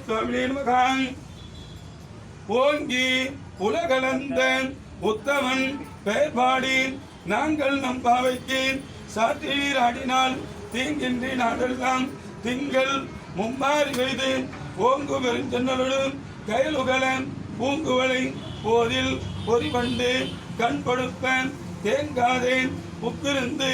சுவாமியே மகான் ஓங்கி உலகலந்தன் உத்தமன் பெயர் பாடி நாங்கள் நம் பாவைக்கு சாற்றினீர் ஆடினால் தீங்கின்றி நாடெல்லாம் திங்கள் மும்மாறி வைத்து ஓங்கு பெருஞ்சன்னலோடு கயலுகல பூங்குவலை போதில் பொறிவண்டு கண் படுப்பேன் தேங்காதேன் உப்பிருந்து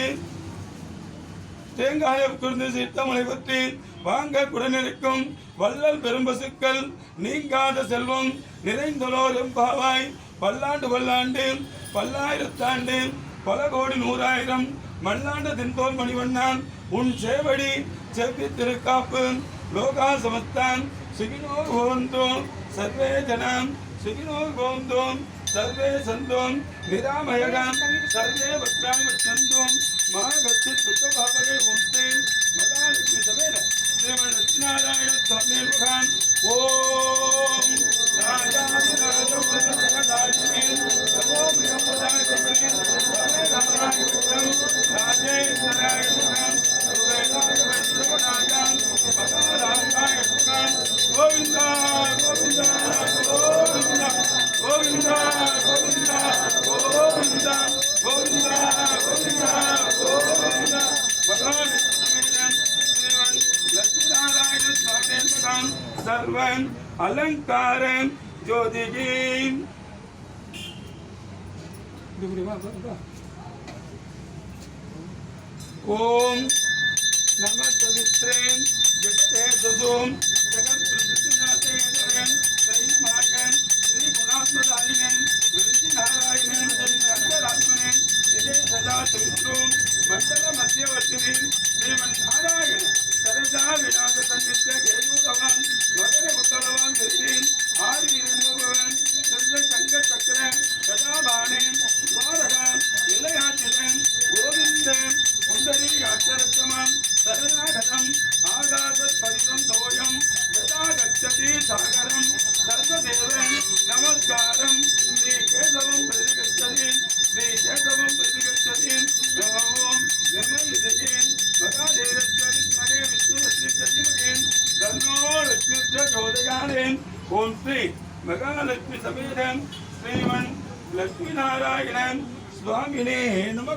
தேங்காயை குருந்து சித்தமலை பற்றி வாங்க குடநிற்கும் வள்ளல் பெரும்பசுக்கள் நீங்காத செல்வம் நிறைந்தலோர் எம்பாவாய் பல்லாண்டு பல்லாண்டு பல்லாயிரத்தாண்டு பல கோடி நூறாயிரம் மல்லாண்டு தின்தோல் மணிவண்ணான். உன் சேவடி செவ்வி திருக்காப்பு லோகா சமஸ்தான் சுகினோ கோந்தோம் சர்வே ஜனம். சுகினோ सर्वे सन्तु निरामयगां सर्वे वक्त्राणि पश्यन्तु मा गच्छत् सुखभावगे वंस्ते मदा सर्वन अलंकार ज्योतिगीन् ओम नमः सवित्रेन् ఓం శ్రీ మహాలక్ష్మి సమేతం శ్రీమన్ లక్ష్మీనారాయణన్ స్వామినే నమ.